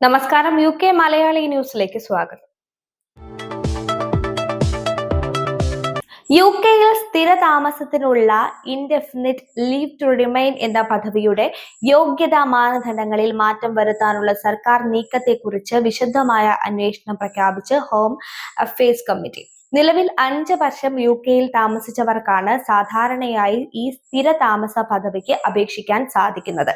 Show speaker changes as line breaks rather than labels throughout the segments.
നമസ്കാരം U K Malayali ന്യൂസിലേക്ക് സ്വാഗതം. യു കെയിൽ സ്ഥിര താമസത്തിനുള്ള ഇൻഡെഫിനിറ്റ് ലീവ് ടു റിമൈൻ എന്ന പദവിയുടെ യോഗ്യതാ മാനദണ്ഡങ്ങളിൽ മാറ്റം വരുത്താനുള്ള സർക്കാർ നീക്കത്തെക്കുറിച്ച് വിശദമായ അന്വേഷണം പ്രഖ്യാപിച്ച് ഹോം അഫയേഴ്സ് കമ്മിറ്റി നിലവിൽ അഞ്ച് വർഷം യു കെയിൽ താമസിച്ചവർക്കാണ് സാധാരണയായി ഈ സ്ഥിര താമസ പദവിക്ക് അപേക്ഷിക്കാൻ സാധിക്കുന്നത്.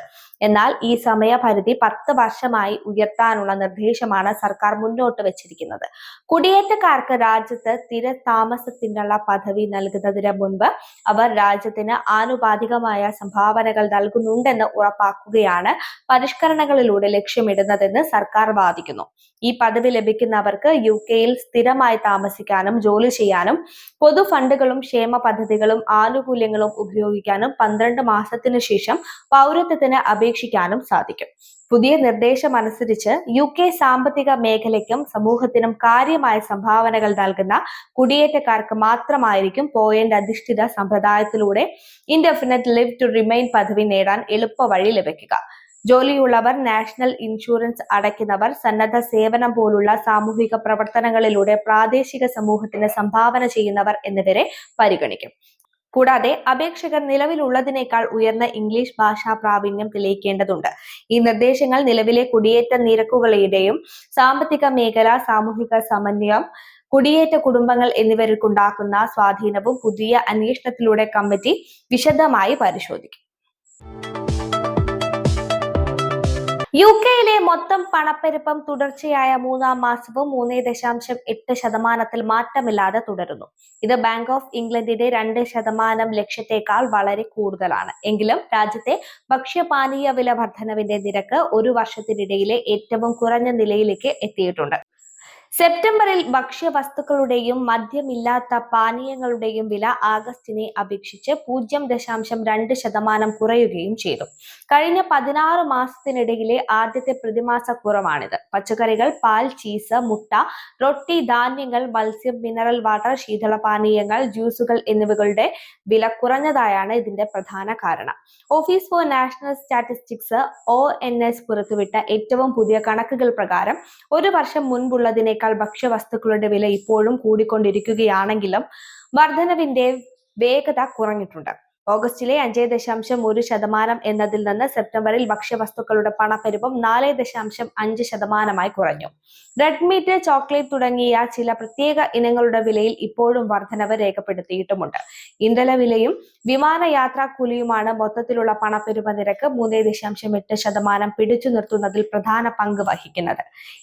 എന്നാൽ ഈ സമയപരിധി പത്ത് വർഷമായി ഉയർത്താനുള്ള നിർദ്ദേശമാണ് സർക്കാർ മുന്നോട്ട് വെച്ചിരിക്കുന്നത്. കുടിയേറ്റക്കാർക്ക് രാജ്യത്ത് സ്ഥിരതാമസത്തിനുള്ള പദവി നൽകുന്നതിന് മുൻപ് അവർ രാജ്യത്തിന് ആനുപാതികമായ സംഭാവനകൾ നൽകുന്നുണ്ടെന്ന് ഉറപ്പാക്കുകയാണ് പരിഷ്കരണങ്ങളിലൂടെ ലക്ഷ്യമിടുന്നതെന്ന് സർക്കാർ വാദിക്കുന്നു. ഈ പദവി ലഭിക്കുന്നവർക്ക് യു കെയിൽ സ്ഥിരമായി താമസിക്കാനും ജോലി ചെയ്യാനും പൊതു ഫണ്ടുകളും ക്ഷേമ പദ്ധതികളും ആനുകൂല്യങ്ങളും ഉപയോഗിക്കാനും പന്ത്രണ്ട് മാസത്തിനു ശേഷം പൗരത്വത്തിന് അപേക്ഷിക്കാനും സാധിക്കും. പുതിയ നിർദ്ദേശം അനുസരിച്ച് യു കെ സാമ്പത്തിക മേഖലയ്ക്കും സമൂഹത്തിനും കാര്യമായ സംഭാവനകൾ നൽകുന്ന കുടിയേറ്റക്കാർക്ക് മാത്രമായിരിക്കും പോയിന്റ് അധിഷ്ഠിത സമ്പ്രദായത്തിലൂടെ ഇൻഡെഫിനറ്റ് ലിവ് ടു റിമൈൻ പദവി നേടാൻ എളുപ്പ ലഭിക്കുക. ജോലിയുള്ളവർ നാഷണൽ ഇൻഷുറൻസ് അടയ്ക്കുന്നവർ സന്നദ്ധ സേവനം പോലുള്ള സാമൂഹിക പ്രവർത്തനങ്ങളിലൂടെ പ്രാദേശിക സമൂഹത്തിന് സംഭാവന ചെയ്യുന്നവർ എന്നിവരെ പരിഗണിക്കും. കൂടാതെ അപേക്ഷകർ നിലവിലുള്ളതിനേക്കാൾ ഉയർന്ന ഇംഗ്ലീഷ് ഭാഷാ പ്രാവീണ്യം തെളിയിക്കേണ്ടതുണ്ട്. ഈ നിർദ്ദേശങ്ങൾ നിലവിലെ കുടിയേറ്റ നിരക്കുകളുടെയും സാമ്പത്തിക മേഖല സാമൂഹിക സമന്വയം കുടിയേറ്റ കുടുംബങ്ങൾ എന്നിവർക്കുണ്ടാക്കുന്ന സ്വാധീനവും പുതിയ അന്വേഷണത്തിലൂടെ കമ്മിറ്റി വിശദമായി പരിശോധിക്കും. യു കെയിലെ മൊത്തം പണപ്പെരുപ്പം തുടർച്ചയായ മൂന്നാം മാസവും മൂന്നേ ദശാംശം എട്ട് ശതമാനത്തിൽ മാറ്റമില്ലാതെ തുടരുന്നു. ഇത് ബാങ്ക് ഓഫ് ഇംഗ്ലണ്ടിന്റെ രണ്ട് ശതമാനം ലക്ഷ്യത്തേക്കാൾ വളരെ കൂടുതലാണ്. എങ്കിലും രാജ്യത്തെ ഭക്ഷ്യപാനീയ വില വർധനവിന്റെ നിരക്ക് ഒരു വർഷത്തിനിടയിലെ ഏറ്റവും കുറഞ്ഞ നിലയിലേക്ക് എത്തിയിട്ടുണ്ട്. സെപ്റ്റംബറിൽ ഭക്ഷ്യവസ്തുക്കളുടെയും മദ്യമില്ലാത്ത പാനീയങ്ങളുടെയും വില ആഗസ്റ്റിനെ അപേക്ഷിച്ച് പൂജ്യം ദശാംശം രണ്ട് ശതമാനം കുറയുകയും ചെയ്തു. കഴിഞ്ഞ പതിനാറ് മാസത്തിനിടയിലെ ആദ്യത്തെ പ്രതിമാസ കുറവാണിത് പച്ചക്കറികൾ പാൽ ചീസ് മുട്ട റൊട്ടി ധാന്യങ്ങൾ മത്സ്യം മിനറൽ വാട്ടർ ശീതളപാനീയങ്ങൾ ജ്യൂസുകൾ എന്നിവകളുടെ വില കുറഞ്ഞതായാണ് ഇതിന്റെ പ്രധാന കാരണം. Office for national statistics O N S പുറത്തുവിട്ട ഏറ്റവും പുതിയ കണക്കുകൾ പ്രകാരം ഒരു വർഷം മുൻപുള്ളതിനേക്കാൾ ഭക്ഷ്യവസ്തുക്കളുടെ വില ഇപ്പോഴും കൂടിക്കൊണ്ടിരിക്കുകയാണെങ്കിലും വർധനവിന്റെ വേഗത കുറഞ്ഞിട്ടുണ്ട്. ഓഗസ്റ്റിലെ അഞ്ച് ദശാംശം ഒരു ശതമാനം എന്നതിൽ നിന്ന് സെപ്റ്റംബറിൽ ഭക്ഷ്യവസ്തുക്കളുടെ പണപ്പെരുപ്പം നാല് ദശാംശം അഞ്ച് ശതമാനമായി കുറഞ്ഞു. റെഡ് മീറ്റ് ചോക്ലേറ്റ് തുടങ്ങിയ ചില പ്രത്യേക ഇനങ്ങളുടെ വിലയിൽ ഇപ്പോഴും വർധനവ് രേഖപ്പെടുത്തിയിട്ടുമുണ്ട്. ഇന്ധന വിലയും വിമാനയാത്രാ കൂലിയുമാണ് മൊത്തത്തിലുള്ള പണപ്പെരുപ്പ നിരക്ക് മൂന്ന് ദശാംശം എട്ട് ശതമാനം പിടിച്ചു നിർത്തുന്നതിൽ പ്രധാന പങ്ക് വഹിക്കുന്നത്.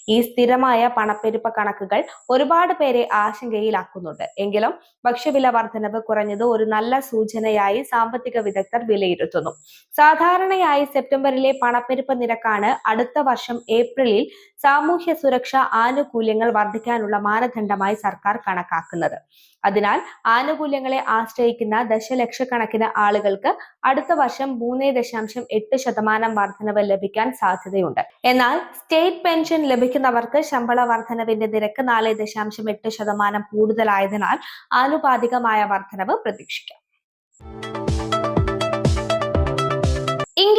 ഈ സ്ഥിരമായ പണപ്പെരുപ്പ കണക്കുകൾ ഒരുപാട് പേരെ ആശങ്കയിലാക്കുന്നുണ്ട്. എങ്കിലും ഭക്ഷ്യവില വർധനവ് കുറഞ്ഞത് ഒരു നല്ല സൂചനയായി സാമ്പത്തിക വിദഗ്ധർ വിലയിരുത്തുന്നു. സാധാരണയായി സെപ്റ്റംബറിലെ പണപ്പെരുപ്പ നിരക്കാണ് അടുത്ത വർഷം ഏപ്രിലിൽ സാമൂഹ്യ സുരക്ഷാ ആനുകൂല്യങ്ങൾ വർദ്ധിക്കാനുള്ള മാനദണ്ഡമായി സർക്കാർ കണക്കാക്കുന്നത്. അതിനാൽ ആനുകൂല്യങ്ങളെ ആശ്രയിക്കുന്ന ദശലക്ഷക്കണക്കിന് ആളുകൾക്ക് അടുത്ത വർഷം മൂന്ന് ദശാംശം എട്ട് ശതമാനം വർധനവ് ലഭിക്കാൻ സാധ്യതയുണ്ട്. എന്നാൽ സ്റ്റേറ്റ് പെൻഷൻ ലഭിക്കുന്നവർക്ക് ശമ്പള വർധനവിന്റെ നിരക്ക് നാല് ദശാംശം എട്ട് ശതമാനം കൂടുതലായതിനാൽ ആനുപാതികമായ വർധനവ് പ്രതീക്ഷിക്കാം.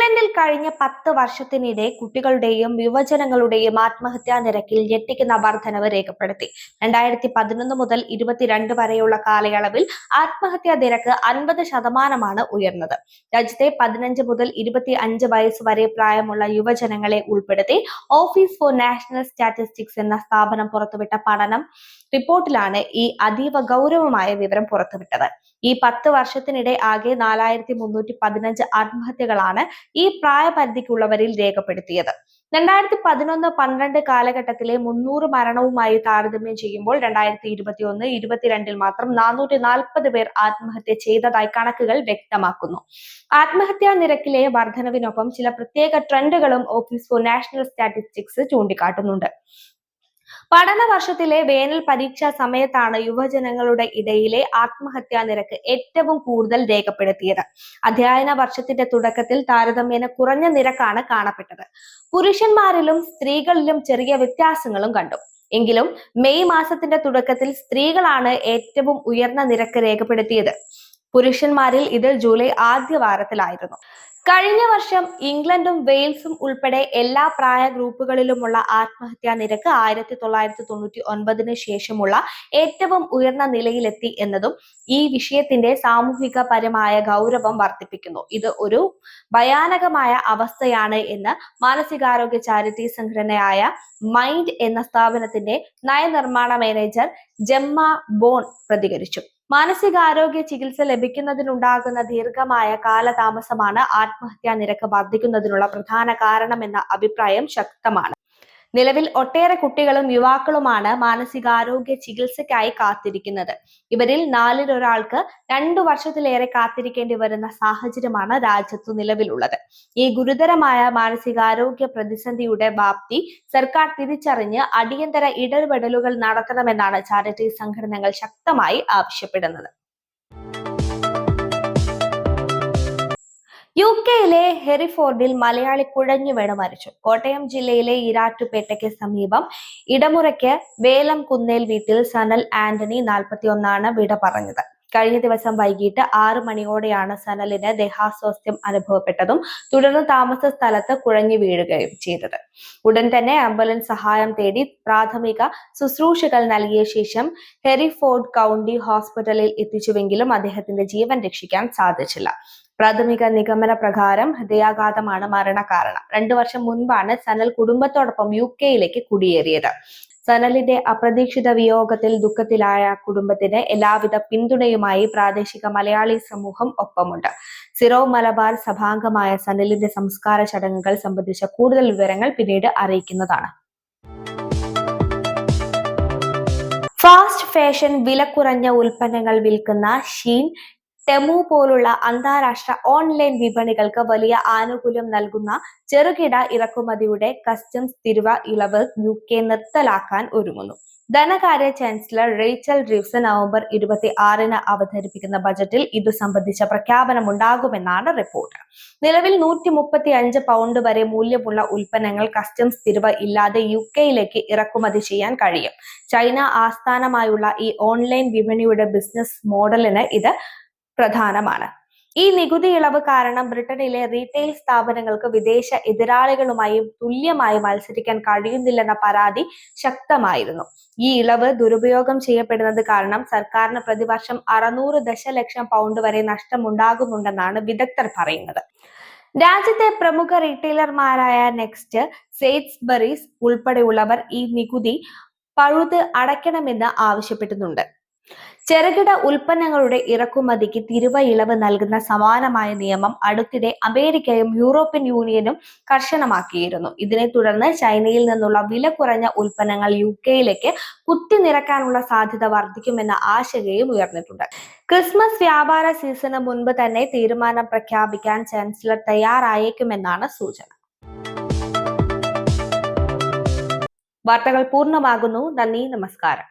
ഇംഗ്ലണ്ടിൽ കഴിഞ്ഞ പത്ത് വർഷത്തിനിടെ കുട്ടികളുടെയും യുവജനങ്ങളുടെയും ആത്മഹത്യാ നിരക്കിൽ ഞെട്ടിക്കുന്ന വർധനവ് രേഖപ്പെടുത്തി. രണ്ടായിരത്തി പതിനൊന്ന് മുതൽ ഇരുപത്തിരണ്ട് വരെയുള്ള കാലയളവിൽ ആത്മഹത്യാ നിരക്ക് അൻപത് ശതമാനമാണ് ഉയർന്നത്. രാജ്യത്തെ പതിനഞ്ച് മുതൽ ഇരുപത്തി അഞ്ച് വയസ്സ് വരെ പ്രായമുള്ള യുവജനങ്ങളെ ഉൾപ്പെടുത്തി ഓഫീസ് ഫോർ നാഷണൽ സ്റ്റാറ്റിസ്റ്റിക്സ് എന്ന സ്ഥാപനം പുറത്തുവിട്ട പഠനം റിപ്പോർട്ടിലാണ് ഈ അതീവ ഗൗരവമായ വിവരം പുറത്തുവിട്ടത്. ഈ പത്ത് വർഷത്തിനിടെ ആകെ നാലായിരത്തി മുന്നൂറ്റി പതിനഞ്ച് ആത്മഹത്യകളാണ് ഈ പ്രായപരിധിക്കുള്ളവരിൽ രേഖപ്പെടുത്തിയത്. രണ്ടായിരത്തി പതിനൊന്ന് പന്ത്രണ്ട് കാലഘട്ടത്തിലെ മുന്നൂറ് മരണവുമായി താരതമ്യം ചെയ്യുമ്പോൾ രണ്ടായിരത്തി ഇരുപത്തി ഒന്ന് ഇരുപത്തിരണ്ടിൽ മാത്രം നാനൂറ്റി നാൽപ്പത് പേർ ആത്മഹത്യ ചെയ്തതായി കണക്കുകൾ വ്യക്തമാക്കുന്നു. ആത്മഹത്യാ നിരക്കിലെ വർധനവിനൊപ്പം ചില പ്രത്യേക ട്രെൻഡുകളും ഓഫീസ് ഫോർ നാഷണൽ സ്റ്റാറ്റിസ്റ്റിക്സ് ചൂണ്ടിക്കാട്ടുന്നുണ്ട്. പഠന വർഷത്തിലെ വേനൽ പരീക്ഷാ സമയത്താണ് യുവജനങ്ങളുടെ ഇടയിലെ ആത്മഹത്യാ നിരക്ക് ഏറ്റവും കൂടുതൽ രേഖപ്പെടുത്തിയത്. അധ്യയന വർഷത്തിന്റെ തുടക്കത്തിൽ താരതമ്യേന കുറഞ്ഞ നിരക്കാണ് കാണപ്പെട്ടത്. പുരുഷന്മാരിലും സ്ത്രീകളിലും ചെറിയ വ്യത്യാസങ്ങളും കണ്ടു. എങ്കിലും മെയ് മാസത്തിന്റെ തുടക്കത്തിൽ സ്ത്രീകളാണ് ഏറ്റവും ഉയർന്ന നിരക്ക് രേഖപ്പെടുത്തിയത്. പുരുഷന്മാരിൽ ഇത് ജൂലൈ ആദ്യ വാരത്തിലായിരുന്നു. കഴിഞ്ഞ വർഷം ഇംഗ്ലണ്ടും വെയിൽസും ഉൾപ്പെടെ എല്ലാ പ്രായ ഗ്രൂപ്പുകളിലുമുള്ള ആത്മഹത്യാ നിരക്ക് ആയിരത്തി തൊള്ളായിരത്തി തൊണ്ണൂറ്റി ഒൻപതിന് ശേഷമുള്ള ഏറ്റവും ഉയർന്ന നിലയിലെത്തി എന്നതും ഈ വിഷയത്തിന്റെ സാമൂഹിക പരമായ ഗൗരവം വർദ്ധിപ്പിക്കുന്നു. ഇത് ഒരു ഭയാനകമായ അവസ്ഥയാണ് എന്ന് മാനസികാരോഗ്യ ചാരിറ്റി സംഘടനയായ മൈൻഡ് എന്ന സ്ഥാപനത്തിന്റെ നയനിർമ്മാണ മാനേജർ ജമ്മ ബോൺ പ്രതികരിച്ചു. മാനസികാരോഗ്യ ചികിത്സ ലഭിക്കുന്നതിനുണ്ടാകുന്ന ദീർഘമായ കാലതാമസമാണ് ആത്മഹത്യാ നിരക്ക് വർദ്ധിക്കുന്നതിനുള്ള പ്രധാന കാരണമെന്ന അഭിപ്രായം ശക്തമാണ്. നിലവിൽ ഒട്ടേറെ കുട്ടികളും യുവാക്കളുമാണ് മാനസികാരോഗ്യ ചികിത്സയ്ക്കായി കാത്തിരിക്കുന്നത്. ഇവരിൽ നാലിലൊരാൾക്ക് രണ്ടു വർഷത്തിലേറെ കാത്തിരിക്കേണ്ടി വരുന്ന സാഹചര്യമാണ് രാജ്യത്തു നിലവിലുള്ളത്. ഈ ഗുരുതരമായ മാനസികാരോഗ്യ പ്രതിസന്ധിയുടെ വ്യാപ്തി സർക്കാർ തിരിച്ചറിഞ്ഞ് അടിയന്തര ഇടപെടലുകൾ നടത്തണമെന്നാണ് ചാരിറ്റി സംഘടനകൾ ശക്തമായി ആവശ്യപ്പെടുന്നത്. യു കെയിലെ ഹെറിഫോർഡിൽ മലയാളി കുഴഞ്ഞു വീണ് മരിച്ചു. കോട്ടയം ജില്ലയിലെ ഇരാറ്റുപേട്ടയ്ക്ക് സമീപം ഇടമുറയ്ക്ക് വേലം കുന്നേൽ വീട്ടിൽ സനൽ ആന്റണി നാൽപ്പത്തിയൊന്നാണ് വിട പറഞ്ഞത്. കഴിഞ്ഞ ദിവസം വൈകിട്ട് ആറ് മണിയോടെയാണ് സനലിന് ദേഹാസ്വാസ്ഥ്യം അനുഭവപ്പെട്ടതും തുടർന്ന് താമസ സ്ഥലത്ത് കുഴഞ്ഞു വീഴുകയും ചെയ്തത്. ഉടൻ തന്നെ ആംബുലൻസ് സഹായം തേടി പ്രാഥമിക ശുശ്രൂഷകൾ നൽകിയ ശേഷം ഹെറിഫോർഡ് കൗണ്ടി ഹോസ്പിറ്റലിൽ എത്തിച്ചുവെങ്കിലും അദ്ദേഹത്തിന്റെ ജീവൻ രക്ഷിക്കാൻ സാധിച്ചില്ല. പ്രാഥമിക നിഗമന പ്രകാരം ഹൃദയാഘാതമാണ് മരണകാരണം. രണ്ടു വർഷം മുൻപാണ് സനൽ കുടുംബത്തോടൊപ്പം യു കെയിലേക്ക് കുടിയേറിയത്. സനലിന്റെ അപ്രതീക്ഷിത വിയോഗത്തിൽ ദുഃഖത്തിലായ കുടുംബത്തിന് എല്ലാവിധ പിന്തുണയുമായി പ്രാദേശിക മലയാളി സമൂഹം ഒപ്പമുണ്ട്. സിറോ മലബാർ സഭാംഗമായ സനലിന്റെ സംസ്കാര ചടങ്ങുകൾ സംബന്ധിച്ച കൂടുതൽ വിവരങ്ങൾ പിന്നീട് അറിയിക്കുന്നതാണ്. ഫാസ്റ്റ് ഫാഷൻ വില കുറഞ്ഞ ഉൽപ്പന്നങ്ങൾ വിൽക്കുന്ന ഷീൻ ടെമു പോലുള്ള അന്താരാഷ്ട്ര ഓൺലൈൻ വിപണികൾക്ക് വലിയ ആനുകൂല്യം നൽകുന്ന ചെറുകിട ഇറക്കുമതിയുടെ കസ്റ്റംസ് തിരുവ ഇളവ് യു കെ നിർത്തലാക്കാൻ ഒരുങ്ങുന്നു. ധനകാര്യ ചാൻസലർ റേച്ചൽ റിവ്സ് നവംബർ ഇരുപത്തി ആറിന് അവതരിപ്പിക്കുന്ന ബജറ്റിൽ ഇതു സംബന്ധിച്ച പ്രഖ്യാപനം ഉണ്ടാകുമെന്നാണ് റിപ്പോർട്ട്. നിലവിൽ നൂറ്റി മുപ്പത്തി അഞ്ച് പൗണ്ട് വരെ മൂല്യമുള്ള ഉൽപ്പന്നങ്ങൾ കസ്റ്റംസ് തിരുവ ഇല്ലാതെ യു കെയിലേക്ക് ഇറക്കുമതി ചെയ്യാൻ കഴിയും. ചൈന ആസ്ഥാനമായുള്ള ഈ ഓൺലൈൻ വിപണിയുടെ ബിസിനസ് മോഡലിന് ഇത് പ്രധാനമാണ്. ഈ നികുതി ഇളവ് കാരണം ബ്രിട്ടനിലെ റീറ്റെയിൽ സ്ഥാപനങ്ങൾക്ക് വിദേശ എതിരാളികളുമായും തുല്യമായി മത്സരിക്കാൻ കഴിയുന്നില്ലെന്ന പരാതി ശക്തമായിരുന്നു. ഈ ഇളവ് ദുരുപയോഗം ചെയ്യപ്പെടുന്നത് കാരണം സർക്കാരിന് പ്രതിവർഷം അറുന്നൂറ് ദശലക്ഷം പൗണ്ട് വരെ നഷ്ടമുണ്ടാകുന്നുണ്ടെന്നാണ് വിദഗ്ധർ പറയുന്നത്. രാജ്യത്തെ പ്രമുഖ റീറ്റെയിലർമാരായ നെക്സ്റ്റ് സെയ്റ്റ്സ്ബറീസ് ഉൾപ്പെടെയുള്ളവർ ഈ നികുതി പഴുത് അടയ്ക്കണമെന്ന് ആവശ്യപ്പെടുന്നുണ്ട് ചെറുകിട ഉൽപ്പന്നങ്ങളുടെ ഇറക്കുമതിക്ക് തിരുവ ഇളവ് നൽകുന്ന സമാനമായ നിയമം അടുത്തിടെ അമേരിക്കയും യൂറോപ്യൻ യൂണിയനും കർശനമാക്കിയിരുന്നു. ഇതിനെ തുടർന്ന് ചൈനയിൽ നിന്നുള്ള വില കുറഞ്ഞ ഉൽപ്പന്നങ്ങൾ യു കെയിലേക്ക് കുത്തിനിറക്കാനുള്ള സാധ്യത വർദ്ധിക്കുമെന്ന ആശങ്കയും ഉയർന്നിട്ടുണ്ട്. ക്രിസ്മസ് വ്യാപാര സീസണ് മുൻപ് തന്നെ തീരുമാനം പ്രഖ്യാപിക്കാൻ ചാൻസലർ തയ്യാറായേക്കുമെന്നാണ് സൂചന. വാർത്തകൾ പൂർണമാകുന്നു. നന്ദി. നമസ്കാരം.